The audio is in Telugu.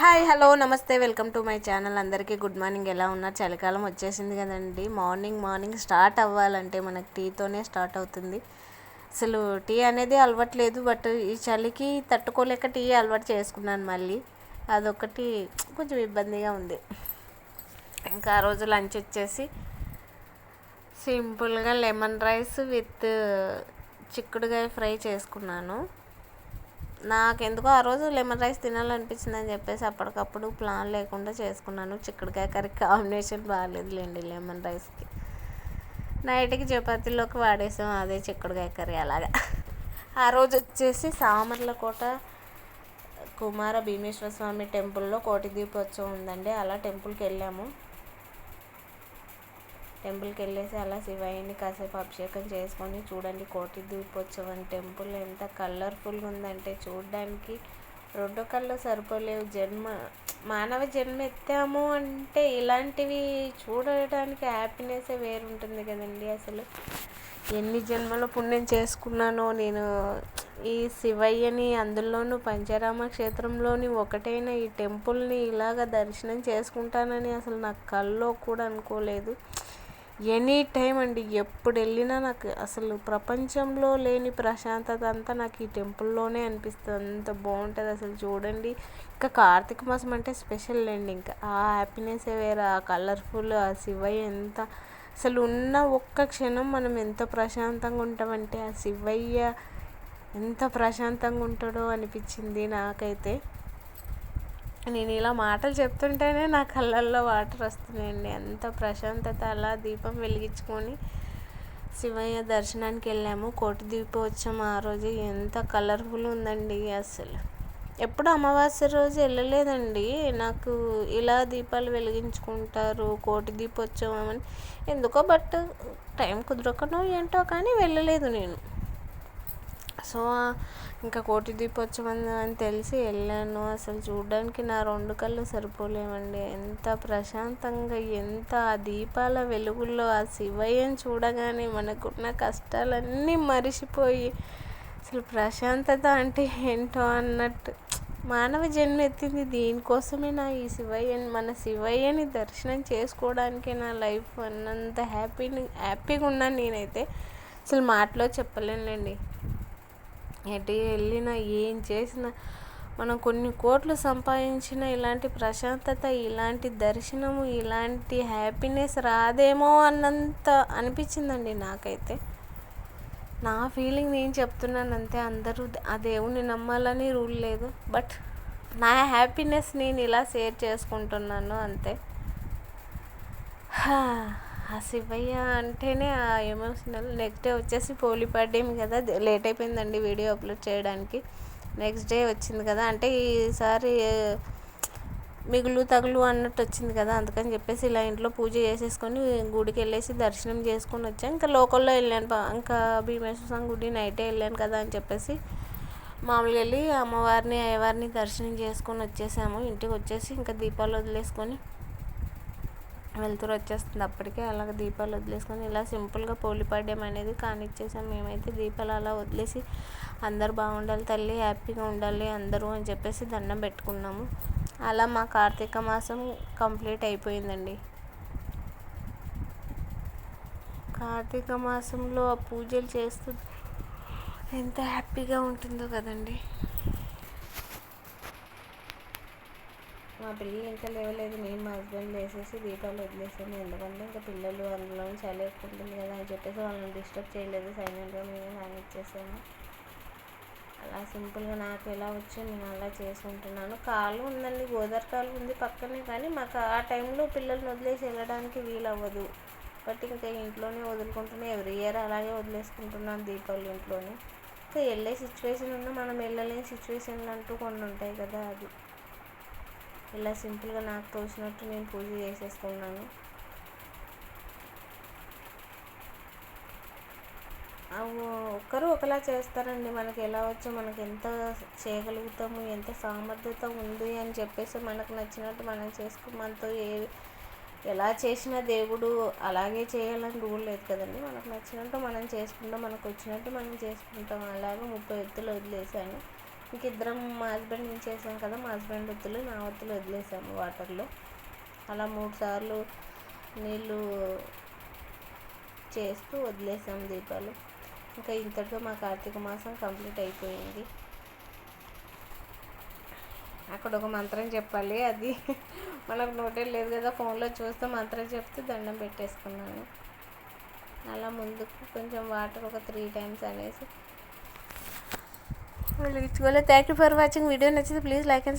Hi hello namaste welcome to my channel. అందరికీ గుడ్ మార్నింగ్. ఎలా ఉన్నారు? చలికాలం వచ్చేసింది కదండి. మార్నింగ్ మార్నింగ్ స్టార్ట్ అవ్వాలంటే మనకి టీతోనే స్టార్ట్ అవుతుంది. అసలు టీ అనేది అలవాట్లేదు బట్ ఈ చలికి తట్టుకోలేక టీ అలవాటు చేసుకున్నాను మళ్ళీ. అదొకటి కొంచెం ఇబ్బందిగా ఉంది. ఇంకా ఆ రోజు లంచ్ వచ్చేసి సింపుల్గా లెమన్ రైస్ విత్ చిక్కుడుగాయ ఫ్రై చేసుకున్నాను. నాకెందుకో ఆ రోజు లెమన్ రైస్ తినాలనిపించింది అని చెప్పేసి అప్పటికప్పుడు ప్లాన్ లేకుండా చేసుకున్నాను. చిక్కుడుకాయ కర్రీ కాంబినేషన్ బాగాలేదులేండి లెమన్ రైస్కి. నైట్కి చపాతీలోకి వాడేసాం అదే చిక్కుడుకాయ కర్రీ అలాగా. ఆ రోజు వచ్చేసి సామర్లకోట కుమార భీమేశ్వర స్వామి టెంపుల్లో కోటి దీపోత్సవం ఉందండి. అలా టెంపుల్కి వెళ్ళాము. టెంపుల్కి వెళ్ళేసి అలా శివయ్యని కాసేపు అభిషేకం చేసుకొని చూడండి కోటి దీపోత్సవం టెంపుల్ ఎంత కలర్ఫుల్గా ఉందంటే చూడడానికి రెండు కళ్ళు సరిపోలేవు. జన్మ మానవ జన్మ ఎత్తాము అంటే ఇలాంటివి చూడడానికి హ్యాపీనెస్ వేరుంటుంది కదండి అసలు. ఎన్ని జన్మల పుణ్యం చేసుకున్నానో నేను. ఈ శివయ్యని అందులోనూ పంచరామ క్షేత్రంలోని ఒకటైన ఈ టెంపుల్ని ఇలాగ దర్శనం చేసుకుంటానని అసలు నాకు కల్లో కూడా అనుకోలేదు. ఎనీ టైం అండి ఎప్పుడు వెళ్ళినా నాకు అసలు ప్రపంచంలో లేని ప్రశాంతత అంతా నాకు ఈ టెంపుల్లోనే అనిపిస్తుంది. అంత బాగుంటుంది అసలు చూడండి. ఇంకా కార్తీక మాసం అంటే స్పెషల్ అండి. ఇంకా ఆ హ్యాపీనెస్ వేరే ఆ కలర్ఫుల్ ఆ శివయ్య ఎంత అసలు ఉన్న ఒక్క క్షణం మనం ఎంత ప్రశాంతంగా ఉంటామంటే ఆ శివయ్య ఎంత ప్రశాంతంగా ఉంటాడో అనిపించింది నాకైతే. నేను ఇలా మాటలు చెప్తుంటేనే నా కళ్ళల్లో వాటర్ వస్తున్నాయండి. అంత ప్రశాంతత అలా దీపం వెలిగించుకొని శివయ్య దర్శనానికి వెళ్ళాము. కోటి దీపోత్సవం ఆ రోజు ఎంత కలర్ఫుల్ ఉందండి అసలు. ఎప్పుడు అమావాస్య రోజు వెళ్ళలేదండి. నాకు ఇలా దీపాలు వెలిగించుకుంటారు కోటి దీపోత్సవం అని. ఎందుకో బట్ టైం కుదరకనో ఏంటో కానీ వెళ్ళలేదు నేను. సో ఇంకా కోటి దీపోత్సవం అని తెలిసి వెళ్ళాను. అసలు చూడడానికి నా రెండు కళ్ళు సరిపోలేమండి ఎంత ప్రశాంతంగా ఎంత ఆ దీపాల వెలుగుల్లో ఆ శివయ్యని చూడగానే మనకున్న కష్టాలన్నీ మరిచిపోయి అసలు ప్రశాంతత అంటే ఏంటో అన్నట్టు మానవ జన్మ ఎత్తింది. దీనికోసమే నా ఈ శివయ్యని మన శివయ్యని దర్శనం చేసుకోవడానికి నా లైఫ్ అన్నంత హ్యాపీని హ్యాపీగా ఉన్నాను నేనైతే అసలు మాటలో చెప్పలేనులేండి. ఎటు వెళ్ళినా ఏం చేసినా మనం కొన్ని కోట్లు సంపాదించిన ఇలాంటి ప్రశాంతత ఇలాంటి దర్శనము ఇలాంటి హ్యాపీనెస్ రాదేమో అన్నంత అనిపించిందండి నాకైతే. నా ఫీలింగ్ నేను చెప్తున్నాను అంతే అందరూ ఆ దేవుణ్ణి నమ్మాలని రూల్ లేదు. బట్ నా హ్యాపీనెస్ నేను ఇలా షేర్ చేసుకుంటున్నాను అంతే. ఆ శివయ్య అంటేనే ఆ ఎమోషనల్. నెక్స్ట్ డే వచ్చేసి పోలీ పడ్డేం కదా. లేట్ అయిపోయిందండి వీడియో అప్లోడ్ చేయడానికి. నెక్స్ట్ డే వచ్చింది కదా. అంటే ఈసారి మిగులు తగులు అన్నట్టు వచ్చింది కదా. అందుకని చెప్పేసి ఇలా ఇంట్లో పూజ చేసేసుకొని గుడికి వెళ్ళేసి దర్శనం చేసుకొని వచ్చాను ఇంకా లోకల్లో వెళ్ళాను. ఇంకా భీమేశ్వర స్వామి గుడి నైటే వెళ్ళాను కదా అని చెప్పేసి. మామూలుగా వెళ్ళి అమ్మవారిని అయ్యవారిని దర్శనం చేసుకొని వచ్చేసాము. ఇంటికి వచ్చేసి ఇంకా దీపాలు వదిలేసుకొని వెళ్తురు వచ్చేస్తుంది. అప్పటికే అలాగ దీపాలు వదిలేసుకొని ఇలా సింపుల్గా పోలిపడ్డం అనేది కానిచ్చేసాం. మేమైతే దీపాలు అలా వదిలేసి అందరు బాగుండాలి తల్లి హ్యాపీగా ఉండాలి అందరూ అని చెప్పేసి దండం పెట్టుకున్నాము. అలా మా కార్తీక మాసం కంప్లీట్ అయిపోయిందండి. కార్తీక మాసంలో ఆ పూజలు చేస్తూ ఎంత హ్యాపీగా ఉంటుందో కదండి. మా పిల్లలు ఇంకా లేవలేదు. నేను మా హస్బెండ్ లేసేసి దీపాలు వదిలేసాను. ఎందుకంటే ఇంకా పిల్లలు అందులో చలి ఎక్కువ ఉంటుంది కదా అని చెప్పేసి వాళ్ళని డిస్టర్బ్ చేయలేదు. సైలెంట్గా మేమే నానిచ్చేసాము అలా సింపుల్గా నాకు ఎలా వచ్చో నేను అలా చేసుకుంటున్నాను. కాలు ఉందండి గోదావరి కాలు ఉంది పక్కనే కానీ మాకు ఆ టైంలో పిల్లల్ని వదిలేసి వెళ్ళడానికి వీలవ్వదు. బట్ ఇంకా ఇంట్లోనే వదులుకుంటున్నా ఎవ్రీ ఇయర్ అలాగే వదిలేసుకుంటున్నాను దీపావళి ఇంట్లోనే. ఇంకా వెళ్ళే సిచ్యువేషన్ ఉన్నా మనం వెళ్ళలేని సిచ్యువేషన్లు అంటూ కొన్ని ఉంటాయి కదా అది ఇలా సింపుల్గా నాకు తోచినట్టు నేను పూజ చేసేసుకున్నాను ఒక్కరు ఒకలా చేస్తారండి. మనకి ఎలా వచ్చో మనకి ఎంత చేయగలుగుతాము ఎంత సామర్థ్యత ఉంది అని చెప్పేసి మనకు నచ్చినట్టు మనం చేసుకో మనతో ఏ ఎలా చేసినా దేవుడు అలాగే చేయాలని రూల్ లేదు కదండి. మనకు నచ్చినట్టు మనం చేసుకుంటాం మనకు వచ్చినట్టు మనం చేసుకుంటాం. అలాగే ముప్పై ఎత్తులు వదిలేసాను ఇంక ఇద్దరం మా హస్బెండ్ నుంచి చేసాం కదా మా హస్బెండ్ ఒత్తులు నా ఒత్తులు వదిలేసాము వాటర్లో. అలా మూడు సార్లు నీళ్ళు చేస్తూ వదిలేసాం దీపాలు. ఇంకా ఇంతటితో మా కార్తీక మాసం కంప్లీట్ అయిపోయింది. అక్కడ ఒక మంత్రం చెప్పాలి అది మనకు నోటే లేదు కదా ఫోన్లో చూస్తే మంత్రం చెప్తే దండం పెట్టేసుకున్నాను. అలా ముందుకు కొంచెం వాటర్ ఒక త్రీ టైమ్స్ అనేసి వెలిగించుకోవాలి thank you for watching video నచ్చితే ప్లీజ్ లైక్ అండ్ షేర్